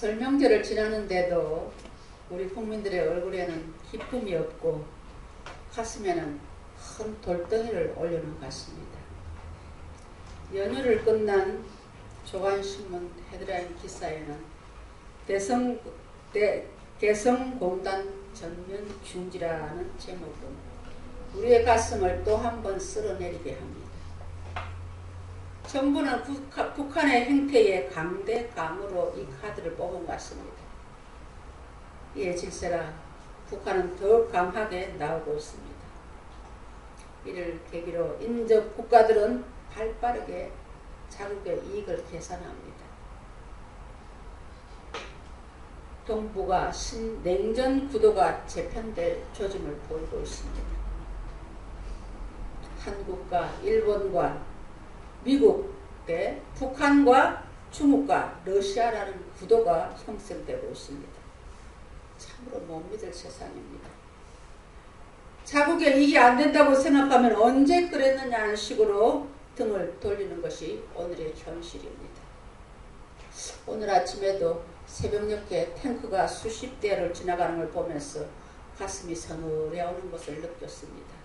설명절을 지나는데도 우리 국민들의 얼굴에는 기쁨이 없고 가슴에는 큰 돌덩이를 올려놓은 것 같습니다. 연휴를 끝난 조간신문 헤드라인 기사에는 대성, 대, 대성공단 전면 중지라는 제목은 우리의 가슴을 또 한 번 쓸어내리게 합니다. 정부는 북한, 북한의 행태에 강대강으로 이 카드를 뽑은 것 같습니다. 이에 질세라 북한은 더 강하게 나오고 있습니다. 이를 계기로 인접 국가들은 발빠르게 자국의 이익을 계산합니다. 동북아 신냉전 구도가 재편될 조짐을 보이고 있습니다. 한국과 일본과 미국의 북한과 중국과 러시아라는 구도가 형성되고 있습니다. 참으로 못 믿을 세상입니다. 자국에 이게 안 된다고 생각하면 언제 그랬느냐는 식으로 등을 돌리는 것이 오늘의 현실입니다. 오늘 아침에도 새벽녘에 탱크가 수십 대를 지나가는 걸 보면서 가슴이 서늘해 오는 것을 느꼈습니다.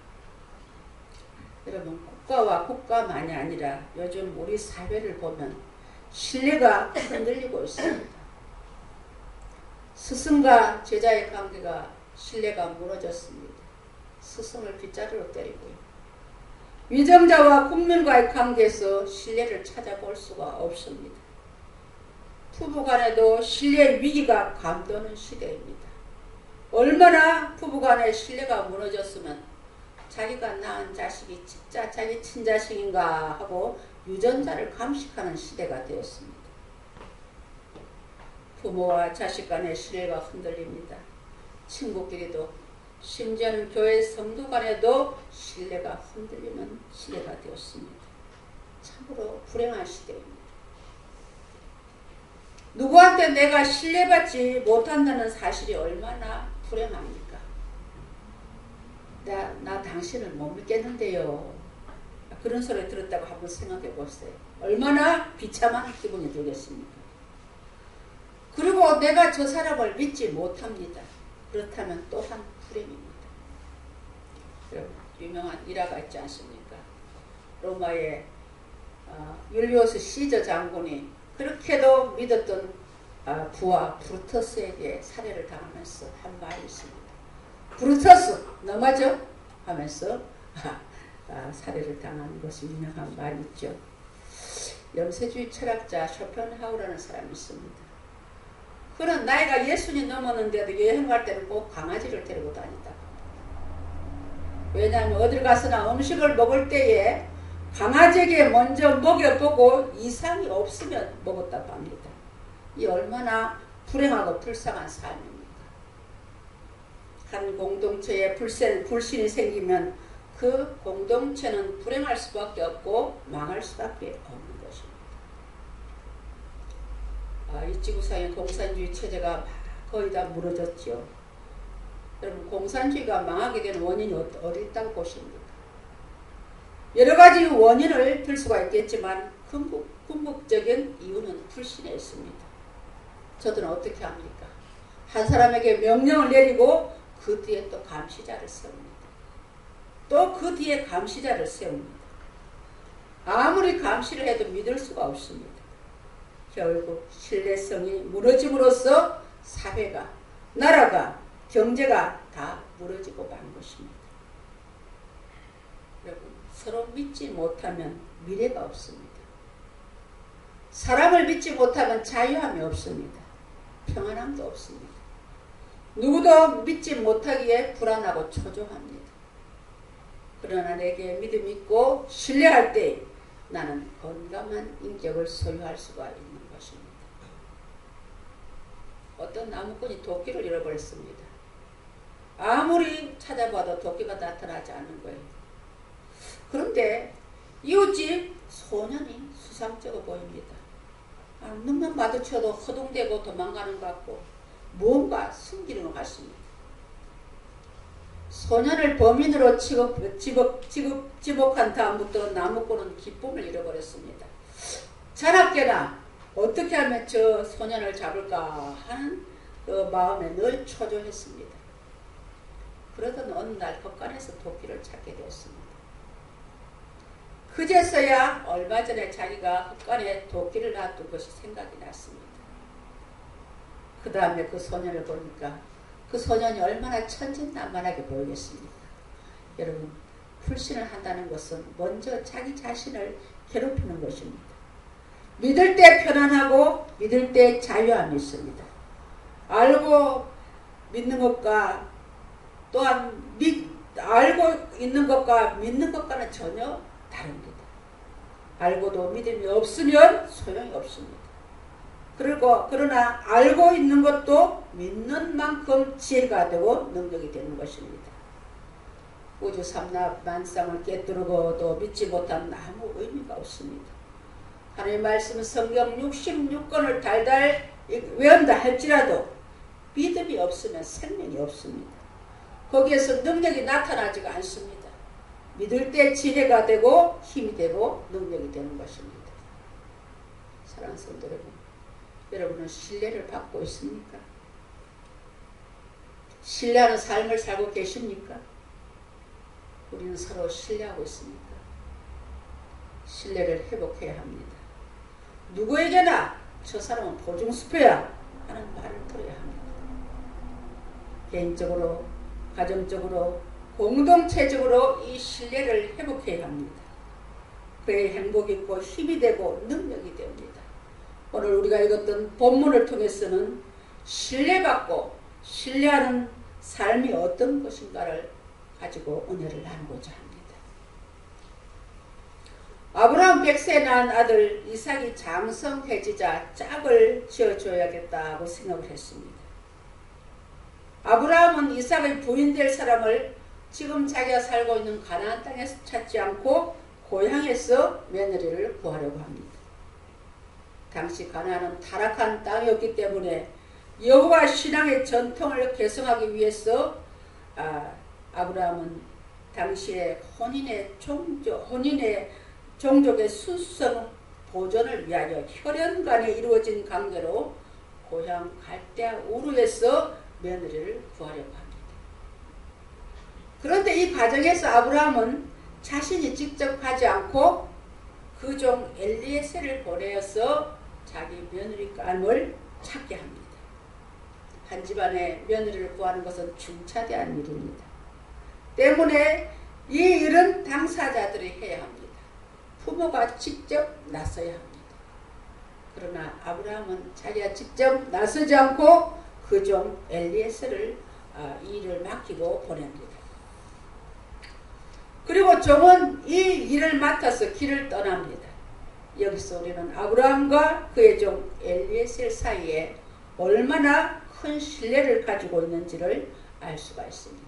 여러분 국가와 국가만이 아니라 요즘 우리 사회를 보면 신뢰가 흔들리고 있습니다. 스승과 제자의 관계가 신뢰가 무너졌습니다. 스승을 빗자루로 때리고요. 위정자와 국민과의 관계에서 신뢰를 찾아볼 수가 없습니다. 부부간에도 신뢰 위기가 감도는 시대입니다. 얼마나 부부간의 신뢰가 무너졌으면 자기가 낳은 자식이 진짜 자기 친자식인가 하고 유전자를 감식하는 시대가 되었습니다. 부모와 자식 간의 신뢰가 흔들립니다. 친구끼리도 심지어는 교회 성도 간에도 신뢰가 흔들리는 시대가 되었습니다. 참으로 불행한 시대입니다. 누구한테 내가 신뢰받지 못한다는 사실이 얼마나 불행합니까? 나, 나 당신을 못 믿겠는데요. 그런 소리 들었다고 한번 생각해 보세요. 얼마나 비참한 기분이 들겠습니까? 그리고 내가 저 사람을 믿지 못합니다. 그렇다면 또한 불행입니다. 유명한 일화가 있지 않습니까? 로마의 어, 율리오스 시저 장군이 그렇게도 믿었던 어, 부하 브루터스에게 살해를 당하면서 한 말이 있습니다. 브루터스 너마죠? 하면서 아, 아, 살해를 당한 것이 유명한 말이 있죠. 염세주의 철학자 쇼펜하우라는 사람이 있습니다. 그는 나이가 예순이 넘었는데도 여행 갈 때는 꼭 강아지를 데리고 다닌다. 왜냐하면 어딜 가서나 음식을 먹을 때에 강아지에게 먼저 먹여보고 이상이 없으면 먹었다고 합니다. 이 얼마나 불행하고 불쌍한 삶입니까? 한 공동체에 불신, 불신이 생기면 그 공동체는 불행할 수밖에 없고 망할 수밖에 없는 것입니다. 아, 이 지구상의 공산주의 체제가 거의 다 무너졌죠. 여러분 공산주의가 망하게 된 원인이 어디 있다고 보십니까? 여러 가지 원인을 들 수가 있겠지만 궁극, 궁극적인 이유는 불신에 있습니다. 저들은 어떻게 합니까? 한 사람에게 명령을 내리고 그 뒤에 또 감시자를 세웁니다. 또 그 뒤에 감시자를 세웁니다. 아무리 감시를 해도 믿을 수가 없습니다. 결국 신뢰성이 무너짐으로써 사회가, 나라가, 경제가 다 무너지고 만 것입니다. 여러분, 서로 믿지 못하면 미래가 없습니다. 사람을 믿지 못하면 자유함이 없습니다. 평안함도 없습니다. 누구도 믿지 못하기에 불안하고 초조합니다. 그러나 내게 믿음 있고 신뢰할 때 나는 건강한 인격을 소유할 수가 있는 것입니다. 어떤 나무꾼이 도끼를 잃어버렸습니다. 아무리 찾아봐도 도끼가 나타나지 않는 거예요. 그런데 이웃집 소년이 수상쩍어 보입니다. 아, 눈만 마주쳐도 허둥대고 도망가는 것 같고 무언가 숨기는 것 같습니다. 소년을 범인으로 취급, 지복, 지급, 지복한 다음부터 나무꾼은 기쁨을 잃어버렸습니다. 자나깨나 어떻게 하면 저 소년을 잡을까 하는 그 마음에 늘 초조했습니다. 그러던 어느 날 헛간에서 도끼를 찾게 되었습니다. 그제서야 얼마 전에 자기가 헛간에 도끼를 놔둔 것이 생각이 났습니다. 그 다음에 그 소년을 보니까 그 소년이 얼마나 천진난만하게 보이겠습니까? 여러분 불신을 한다는 것은 먼저 자기 자신을 괴롭히는 것입니다. 믿을 때 편안하고 믿을 때 자유함이 있습니다. 알고 믿는 것과 또한 믿, 알고 있는 것과 믿는 것과는 전혀 다릅니다. 알고도 믿음이 없으면 소용이 없습니다. 그리고 그러나 알고 있는 것도 믿는 만큼 지혜가 되고 능력이 되는 것입니다. 우주 삼납 만상을 깨뜨리고 도 믿지 못한 아무 의미가 없습니다. 하나님의 말씀 성경 66권을 달달 외운다 할지라도 믿음이 없으면 생명이 없습니다. 거기에서 능력이 나타나지가 않습니다. 믿을 때 지혜가 되고 힘이 되고 능력이 되는 것입니다. 성도 여러분, 여러분은 신뢰를 받고 있습니까? 신뢰하는 삶을 살고 계십니까? 우리는 서로 신뢰하고 있습니까? 신뢰를 회복해야 합니다. 누구에게나 저 사람은 보증수표야 하는 말을 들어야 합니다. 개인적으로, 가정적으로, 공동체적으로 이 신뢰를 회복해야 합니다. 그의 행복이 있고 힘이 되고 능력이 됩니다. 오늘 우리가 읽었던 본문을 통해서는 신뢰받고 신뢰하는 삶이 어떤 것인가를 가지고 은혜를 나누고자 합니다. 아브라함 백세 난 아들 이삭이 장성해지자 짝을 지어줘야겠다고 생각을 했습니다. 아브라함은 이삭의 부인 될 사람을 지금 자기가 살고 있는 가나안 땅에서 찾지 않고 고향에서 며느리를 구하려고 합니다. 당시 가나안은 타락한 땅이었기 때문에 여호와 신앙의 전통을 개성하기 위해서 아, 아브라함은 당시에 혼인의 종족, 혼인의 종족의 순수성 보존을 위하여 혈연간에 이루어진 관계로 고향 갈대아 우르에서 며느리를 구하려고 합니다. 그런데 이 과정에서 아브라함은 자신이 직접 가지 않고 그 종 엘리에셀을 보내어서 자기 며느리감을 찾게 합니다. 한 집안에 며느리를 구하는 것은 중차대한 일입니다. 때문에 이 일은 당사자들이 해야 합니다. 부모가 직접 나서야 합니다. 그러나 아브라함은 자기가 직접 나서지 않고 그 종 엘리에스를 아, 이 일을 맡기고 보냅니다. 그리고 종은 이 일을 맡아서 길을 떠납니다. 여기서 우리는 아브라함과 그의 종 엘리에셀 사이에 얼마나 큰 신뢰를 가지고 있는지를 알 수가 있습니다.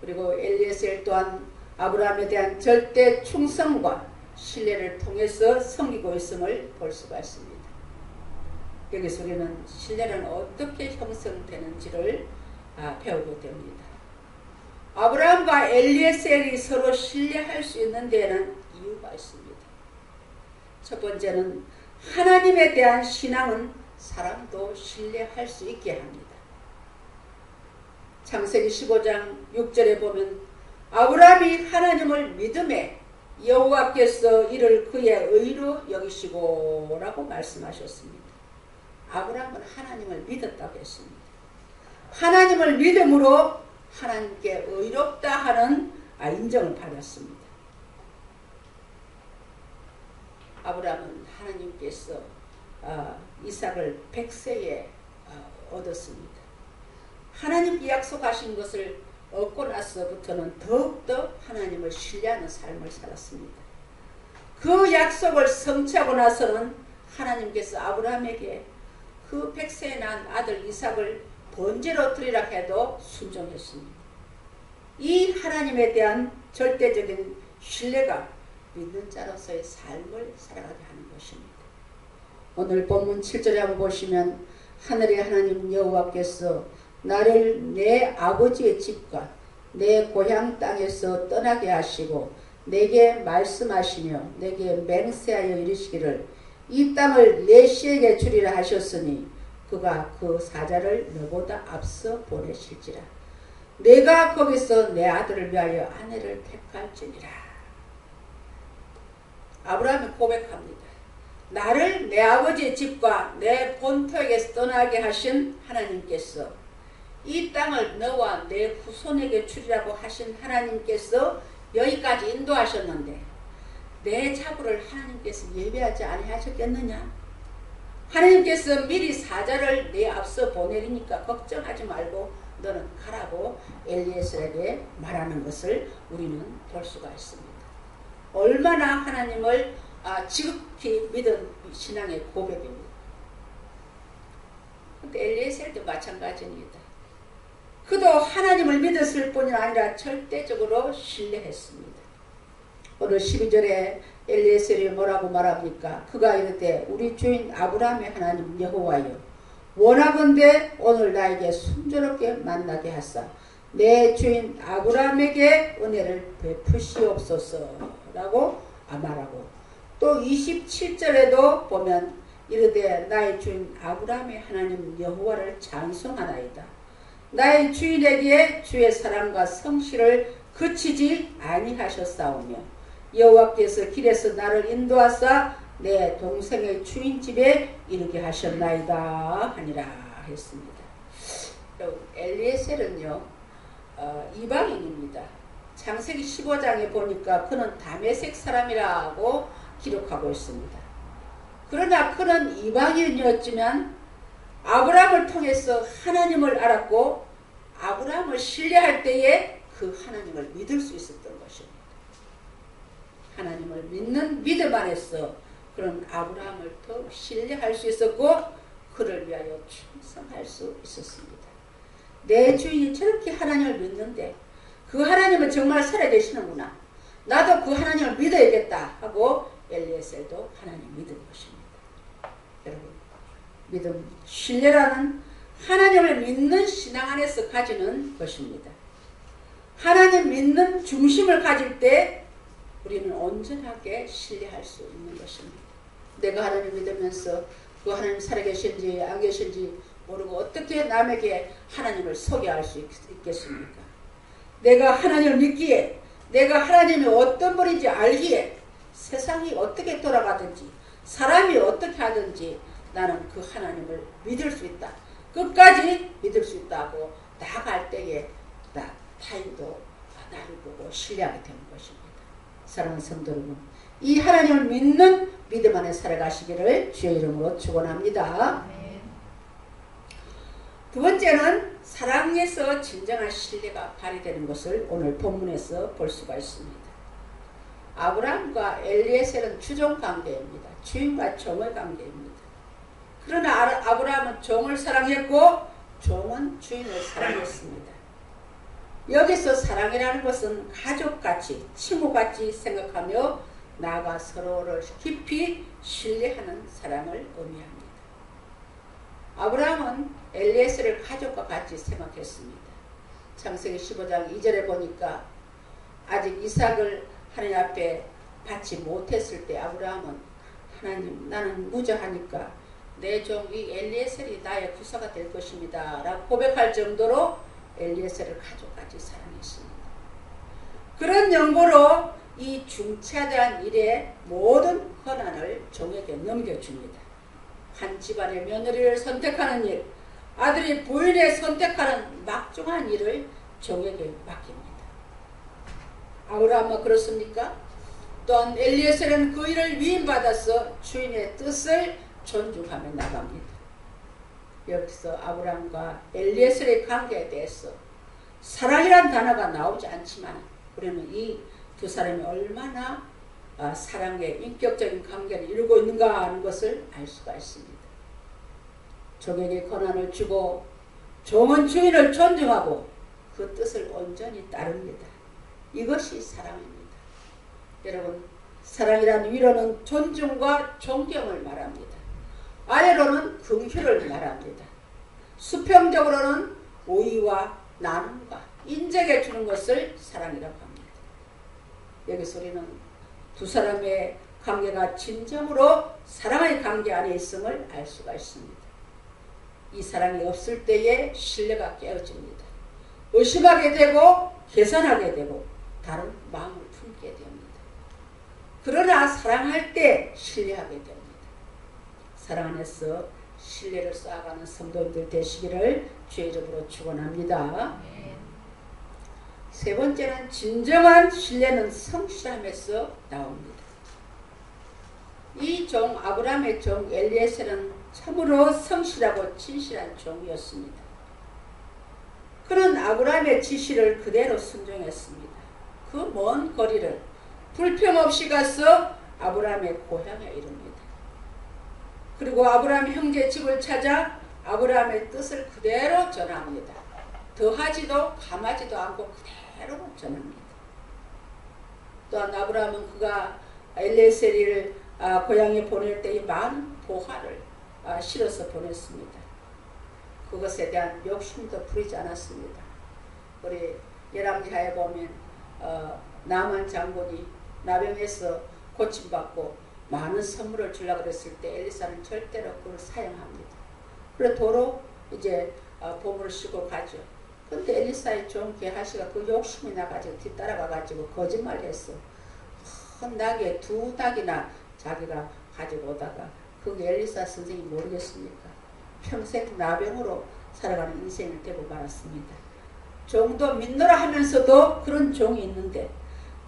그리고 엘리에셀 또한 아브라함에 대한 절대 충성과 신뢰를 통해서 섬기고 있음을 볼 수가 있습니다. 여기서 우리는 신뢰는 어떻게 형성되는지를 아, 배우게 됩니다. 아브라함과 엘리에셀이 서로 신뢰할 수 있는 데에는 이유가 있습니다. 첫 번째는 하나님에 대한 신앙은 사람도 신뢰할 수 있게 합니다. 창세기 15장 6절에 보면 아브라함이 하나님을 믿음에 여호와께서 이를 그의 의로 여기시고 라고 말씀하셨습니다. 아브라함은 하나님을 믿었다고 했습니다. 하나님을 믿음으로 하나님께 의롭다 하는 아, 인정을 받았습니다. 아브라함은 하나님께서 아, 이삭을 백세에 아, 얻었습니다. 하나님께 약속하신 것을 얻고 나서부터는 더욱더 하나님을 신뢰하는 삶을 살았습니다. 그 약속을 성취하고 나서는 하나님께서 아브라함에게 그 백세에 난 아들 이삭을 번제로 드리라 해도 순종했습니다. 이 하나님에 대한 절대적인 신뢰가 믿는 자로서의 삶을 살아가게 하는 것입니다. 오늘 본문 7절에 한번 보시면 하늘의 하나님 여호와께서 나를 내 아버지의 집과 내 고향 땅에서 떠나게 하시고 내게 말씀하시며 내게 맹세하여 이르시기를 이 땅을 내 씨에게 주리라 하셨으니 그가 그 사자를 너보다 앞서 보내실지라 내가 거기서 내 아들을 위하여 아내를 택할지니라 아브라함이 고백합니다. 나를 내 아버지의 집과 내 본토에게서 떠나게 하신 하나님께서 이 땅을 너와 내 후손에게 주리라고 하신 하나님께서 여기까지 인도하셨는데 내 자부를 하나님께서 예배하지 아니하셨겠느냐? 하나님께서 미리 사자를 내 앞서 보내리니까 걱정하지 말고 너는 가라고 엘리에스에게 말하는 것을 우리는 볼 수가 있습니다. 얼마나 하나님을 아, 지극히 믿은 신앙의 고백입니다. 근데 엘리에셀도 마찬가지입니다. 그도 하나님을 믿었을 뿐이 아니라 절대적으로 신뢰했습니다. 오늘 12절에 엘리에셀이 뭐라고 말합니까? 그가 이르되 우리 주인 아브라함의 하나님 여호와여 원하건대 오늘 나에게 순조롭게 만나게 하사 내 주인 아브라함에게 은혜를 베푸시옵소서 라고 말하고 또 27절에도 보면 이르되 나의 주인 아브라함의 하나님 여호와를 찬송하나이다. 나의 주인에게 주의 사랑과 성실을 그치지 아니하셨사오며 여호와께서 길에서 나를 인도하사 내 동생의 주인 집에 이르게 하셨나이다 하니라 했습니다. 엘리에셀은요 어, 이방인입니다. 창세기 15장에 보니까 그는 다메색 사람이라고 기록하고 있습니다. 그러나 그는 이방인이었지만 아브라함을 통해서 하나님을 알았고 아브라함을 신뢰할 때에 그 하나님을 믿을 수 있었던 것입니다. 하나님을 믿는 믿음 안에서 그런 아브라함을 더 신뢰할 수 있었고 그를 위하여 충성할 수 있었습니다. 내 주인이 저렇게 하나님을 믿는데 그 하나님은 정말 살아계시는구나. 나도 그 하나님을 믿어야겠다 하고 엘리에셀도 하나님 믿은 것입니다. 여러분 믿음 신뢰라는 하나님을 믿는 신앙 안에서 가지는 것입니다. 하나님 믿는 중심을 가질 때 우리는 온전하게 신뢰할 수 있는 것입니다. 내가 하나님 믿으면서 그 하나님 살아계신지 안 계신지 모르고 어떻게 남에게 하나님을 소개할 수 있겠습니까? 내가 하나님을 믿기에 내가 하나님이 어떤 분인지 알기에 세상이 어떻게 돌아가든지 사람이 어떻게 하든지 나는 그 하나님을 믿을 수 있다. 끝까지 믿을 수 있다고 나갈 때에 나 타인도 나를 보고 신뢰하게 되는 것입니다. 사랑하는 성도 여러분, 이 하나님을 믿는 믿음 안에 살아가시기를 주의 이름으로 축원합니다. 두 번째는 사랑에서 진정한 신뢰가 발휘되는 것을 오늘 본문에서 볼 수가 있습니다. 아브라함과 엘리에셀은 주종 관계입니다. 주인과 종의 관계입니다. 그러나 아브라함은 종을 사랑했고 종은 주인을 사랑했습니다. 여기서 사랑이라는 것은 가족같이 친구같이 생각하며 나가 서로를 깊이 신뢰하는 사랑을 의미합니다. 아브라함은 엘리에스를 가족과 같이 생각했습니다. 창세기 15장 2절에 보니까 아직 이삭을 하나님 앞에 받지 못했을 때 아브라함은 하나님 나는 무저하니까 내 종 이 엘리에셀이 나의 구사가 될 것입니다. 라고 고백할 정도로 엘리에셀을 가족까지 사랑했습니다. 그런 연고로 이 중차대한 일의 모든 권한을 종에게 넘겨줍니다. 한 집안의 며느리를 선택하는 일, 아들이 부인을 선택하는 막중한 일을 종에게 맡깁니다. 아브라함은 그렇습니까? 또한 엘리에셀은 그 일을 위임받아서 주인의 뜻을 존중하며 나갑니다. 여기서 아브라함과 엘리에셀의 관계에 대해서 사랑이란 단어가 나오지 않지만 우리는 이 두 사람이 얼마나 아, 사랑의 인격적인 관계를 이루고 있는가 하는 것을 알 수가 있습니다. 종에게 권한을 주고 종은 주인을 존중하고 그 뜻을 온전히 따릅니다. 이것이 사랑입니다. 여러분 사랑이라는 위로는 존중과 존경을 말합니다. 아래로는 긍휼을 말합니다. 수평적으로는 오이와 나눔과 인정해 주는 것을 사랑이라고 합니다. 여기서 우리는 두 사람의 관계가 진정으로 사랑의 관계 안에 있음을 알 수가 있습니다. 이 사랑이 없을 때에 신뢰가 깨어집니다. 의심하게 되고 계산하게 되고 다른 마음을 품게 됩니다. 그러나 사랑할 때 신뢰하게 됩니다. 사랑 안에서 신뢰를 쌓아가는 성도들 되시기를 주의 이름으로 축원합니다. 세 번째는 진정한 신뢰는 성실함에서 나옵니다. 이 종 아브라함의 종 엘리에셀은 참으로 성실하고 진실한 종이었습니다. 그는 아브라함의 지시를 그대로 순종했습니다. 그 먼 거리를 불평 없이 가서 아브라함의 고향에 이릅니다. 그리고 아브라함 형제 집을 찾아 아브라함의 뜻을 그대로 전합니다. 더하지도 감하지도 않고 그대로 전합니다. 또한 아브라함은 그가 엘레세리를 아, 고향에 보낼 때에 많은 보화를 아, 실어서 보냈습니다. 그것에 대한 욕심도 부리지 않았습니다. 우리 열왕기하에 보면 어, 나만 장군이 나병에서 고침받고 많은 선물을 주려고 그랬을 때 엘리사는 절대로 그걸 사용합니다. 그래 도로 이제 어, 보물을 싣고 가죠. 근데 엘리사의 종 게하시가 그 욕심이 나가지고 뒤따라가가지고 거짓말을 했어. 큰 닭에 두 닭이나 자기가 가지고 오다가 그 엘리사 선생이 모르겠습니까? 평생 나병으로 살아가는 인생을 되고 말았습니다. 종도 믿노라 하면서도 그런 종이 있는데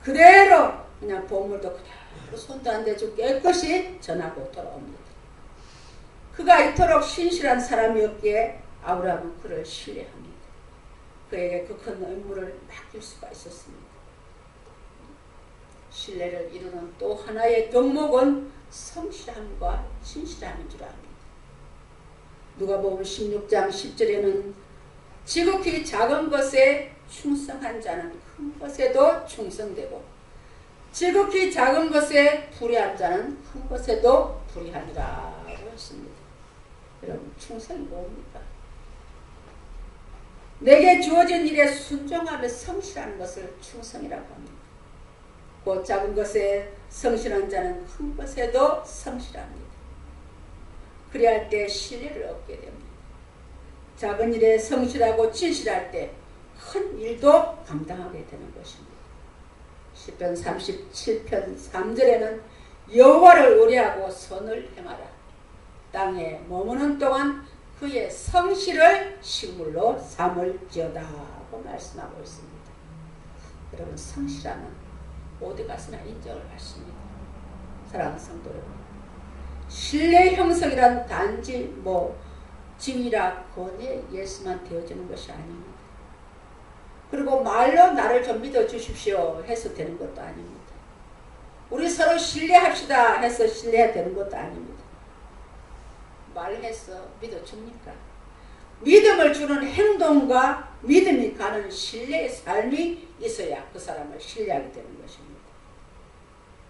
그대로 그냥 보물도 그대로 손도 안 대고 깨끗이 전하고 돌아옵니다. 그가 이토록 신실한 사람이었기에 아브라함은 그를 신뢰합니다. 그에게 그 큰 의무를 맡길 수가 있었습니다. 신뢰를 이루는 또 하나의 덕목은 성실함과 진실함인 줄 압니다. 누가 보면 16장 10절에는 지극히 작은 것에 충성한 자는 큰 것에도 충성되고 지극히 작은 것에 불의한 자는 큰 것에도 불의하니라 했습니다. 여러분 충성이 뭡니까? 내게 주어진 일에 순종하며 성실하는 것을 충성이라고 합니다. 곧 작은 것에 성실한 자는 큰 것에도 성실합니다. 그리할 때 신뢰를 얻게 됩니다. 작은 일에 성실하고 진실할 때 큰 일도 감당하게 되는 것입니다. 10편 37편 3절에는 여호와를 의뢰하고 선을 행하라. 땅에 머무는 동안 그의 성실을 식물로 삼을지어다 고 말씀하고 있습니다. 여러분 성실함은 어디 가서나 인정을 받습니다. 사랑하는 성도 여러분 신뢰 형성이란 단지 뭐 지위라 권위 예수만 되어지는 것이 아닙니다. 그리고 말로 나를 좀 믿어 주십시오 해서 되는 것도 아닙니다. 우리 서로 신뢰합시다 해서 신뢰해야 되는 것도 아닙니다. 말해서 믿어줍니까? 믿음을 주는 행동과 믿음이 가는 신뢰의 삶이 있어야 그 사람을 신뢰하게 되는 것입니다.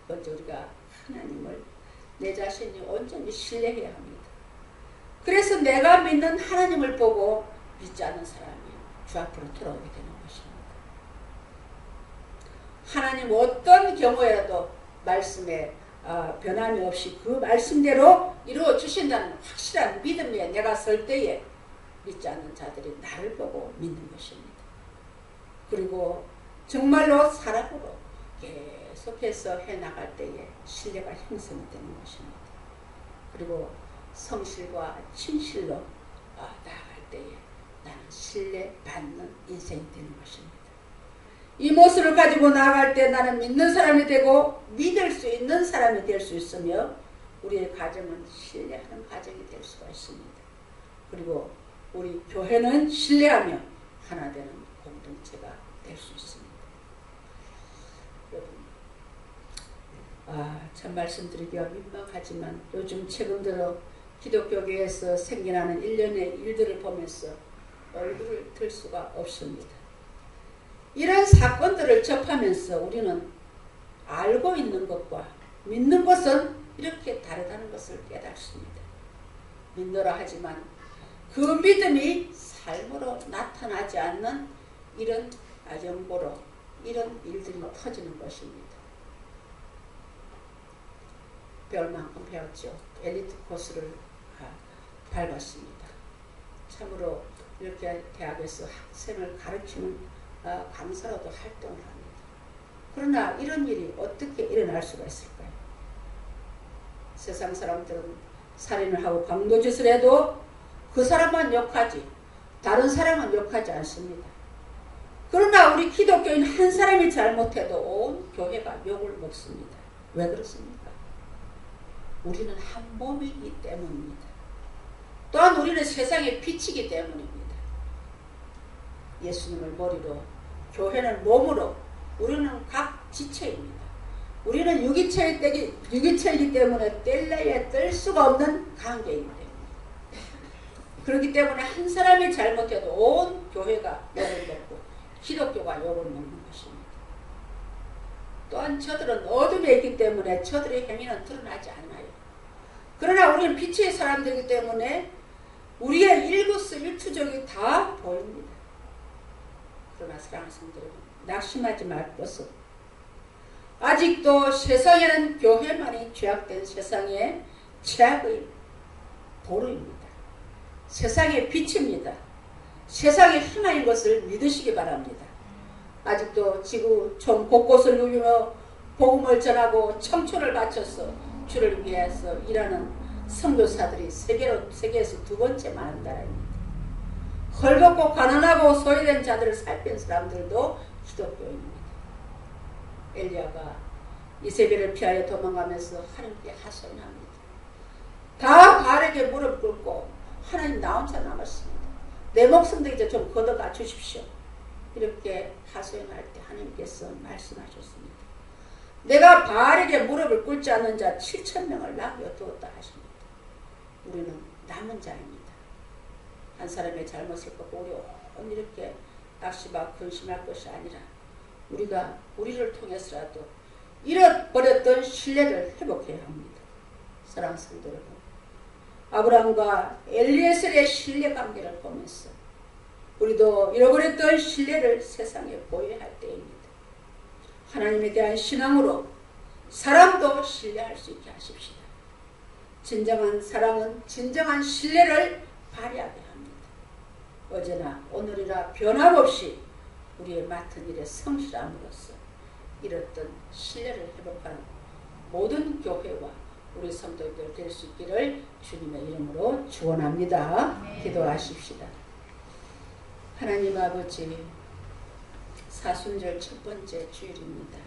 먼저 우리가 하나님을 내 자신이 온전히 신뢰해야 합니다. 그래서 내가 믿는 하나님을 보고 믿지 않는 사람이 주 앞으로 돌아오게 되는 것입니다. 하나님 어떤 경우에라도 말씀에 어, 변함이 없이 그 말씀대로 이루어 주신다는 확실한 믿음에 내가 설 때에 믿지 않는 자들이 나를 보고 믿는 것입니다. 그리고 정말로 사랑으로 계속해서 해나갈 때에 신뢰가 형성이 되는 것입니다. 그리고 성실과 진실로 어, 나아갈 때에 나는 신뢰받는 인생이 되는 것입니다. 이 모습을 가지고 나아갈 때 나는 믿는 사람이 되고 믿을 수 있는 사람이 될 수 있으며 우리의 가정은 신뢰하는 가정이 될 수가 있습니다. 그리고 우리 교회는 신뢰하며 하나 되는 공동체가 될 수 있습니다. 여러분, 아, 참 말씀드리기가 민망하지만 요즘 최근 들어 기독교계에서 생겨나는 일련의 일들을 보면서 얼굴을 들 수가 없습니다. 이런 사건들을 접하면서 우리는 알고 있는 것과 믿는 것은 이렇게 다르다는 것을 깨닫습니다. 믿노라 하지만 그 믿음이 삶으로 나타나지 않는 이런 영보로 이런 일들이 터지는 것입니다. 배울 만큼 배웠죠. 엘리트 코스를 아, 밟았습니다. 참으로 이렇게 대학에서 학생을 가르치는 아, 강사로도 활동을 합니다. 그러나 이런 일이 어떻게 일어날 수가 있을까요? 세상 사람들은 살인을 하고 강도짓을 해도 그 사람만 욕하지 다른 사람은 욕하지 않습니다. 그러나 우리 기독교인 한 사람이 잘못해도 온 교회가 욕을 먹습니다. 왜 그렇습니까? 우리는 한 몸이기 때문입니다. 또한 우리는 세상의 빛이기 때문입니다. 예수님을 머리로, 교회는 몸으로, 우리는 각 지체입니다. 우리는 유기체이기, 유기체이기 때문에 뗄래야 뗄 수가 없는 때문에. 그렇기 때문에 한 사람이 잘못해도 온 교회가 욕을 먹고 기독교가 욕을 먹는 것입니다. 또한 저들은 어둠에 있기 때문에 저들의 행위는 드러나지 않아요. 그러나 우리는 빛의 사람들이기 때문에 우리의 일거수일투족이 다 보입니다. 여러분 낙심하지 말 것은 아직도 세상에는 교회만이 죄악된 세상의 죄악의 보루입니다. 세상의 빛입니다. 세상의 하나인 것을 믿으시기 바랍니다. 아직도 지구 전 곳곳을 누비며 복음을 전하고 청춘을 바쳐서 주를 위해서 일하는 선교사들이 세계로, 세계에서 두 번째 많은 나라입니다. 헐벗고 가난하고 소외된 자들을 살핀 사람들도 기독교인입니다. 엘리야가 이세벨을 피하여 도망가면서 하나님께 하소연합니다. 다 바르게 무릎 꿇고 하나님 나 혼자 남았습니다. 내 목숨도 이제 좀 걷어가 주십시오. 이렇게 하소연할 때 하나님께서 말씀하셨습니다. 내가 바르게 무릎을 꿇지 않는 자 7천 명을 남겨두었다 하십니다. 우리는 남은 자입니다. 한 사람의 잘못을 꺾고 우리 이렇게 낙심하고 근심할 것이 아니라 우리가 우리를 통해서라도 잃어버렸던 신뢰를 회복해야 합니다. 성도 여러분 아브라함과 엘리에셀의 신뢰 관계를 보면서 우리도 잃어버렸던 신뢰를 세상에 보여야 할 때입니다. 하나님에 대한 신앙으로 사람도 신뢰할 수 있게 하십시다. 진정한 사랑은 진정한 신뢰를 발휘하게 합니다. 어제나 오늘이나 변함없이 우리의 맡은 일에 성실함으로써 잃었던 신뢰를 회복하는 모든 교회와 우리 성도들 될 수 있기를 주님의 이름으로 축원합니다. 네. 기도하십시다. 하나님 아버지 사순절 첫 번째 주일입니다.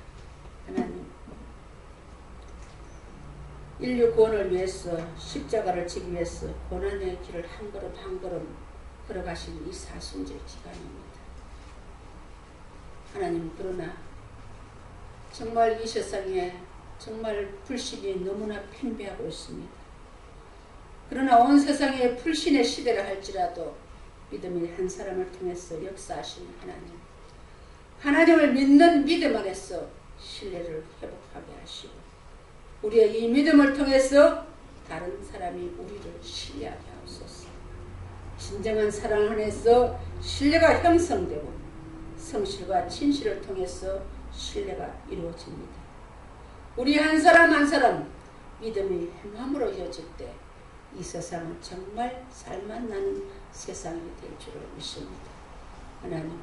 하나님 인류 구원을 위해서 십자가를 지기 위해서 고난의 길을 한 걸음 한 걸음 걸어가신 이 사순절 기간입니다. 하나님 그러나 정말 이 세상에 정말 불신이 너무나 팽배하고 있습니다. 그러나 온 세상에 불신의 시대라 할지라도 믿음이 한 사람을 통해서 역사하시는 하나님. 하나님을 믿는 믿음 안에서 신뢰를 회복하게 하시고 우리의 이 믿음을 통해서 다른 사람이 우리를 신뢰하게. 진정한 사랑 안에서 신뢰가 형성되고 성실과 진실을 통해서 신뢰가 이루어집니다. 우리 한 사람 한 사람 믿음이 행함으로 이어질 때 이 세상은 정말 살맛나는 세상이 될 줄을 믿습니다. 하나님,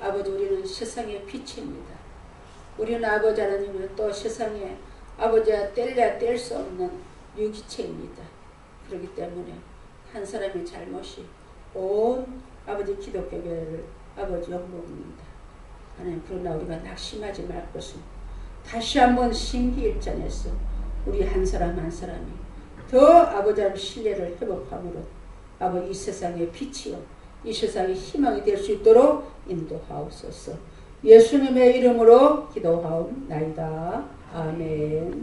아버지 우리는 세상의 빛입니다. 우리는 아버지 하나님은 또 세상에 아버지와 뗄래야 뗄 수 없는 유기체입니다. 그렇기 때문에 한 사람의 잘못이 온 아버지 기독교 교회를 아버지 욕먹입니다. 하나님 그러나 우리가 낙심하지 말 것은 다시 한번 신기일전에서 우리 한 사람 한 사람이 더 아버지의 신뢰를 회복함으로 아버지 이 세상의 빛이요 이 세상의 희망이 될 수 있도록 인도하옵소서 예수님의 이름으로 기도하옵나이다. 아멘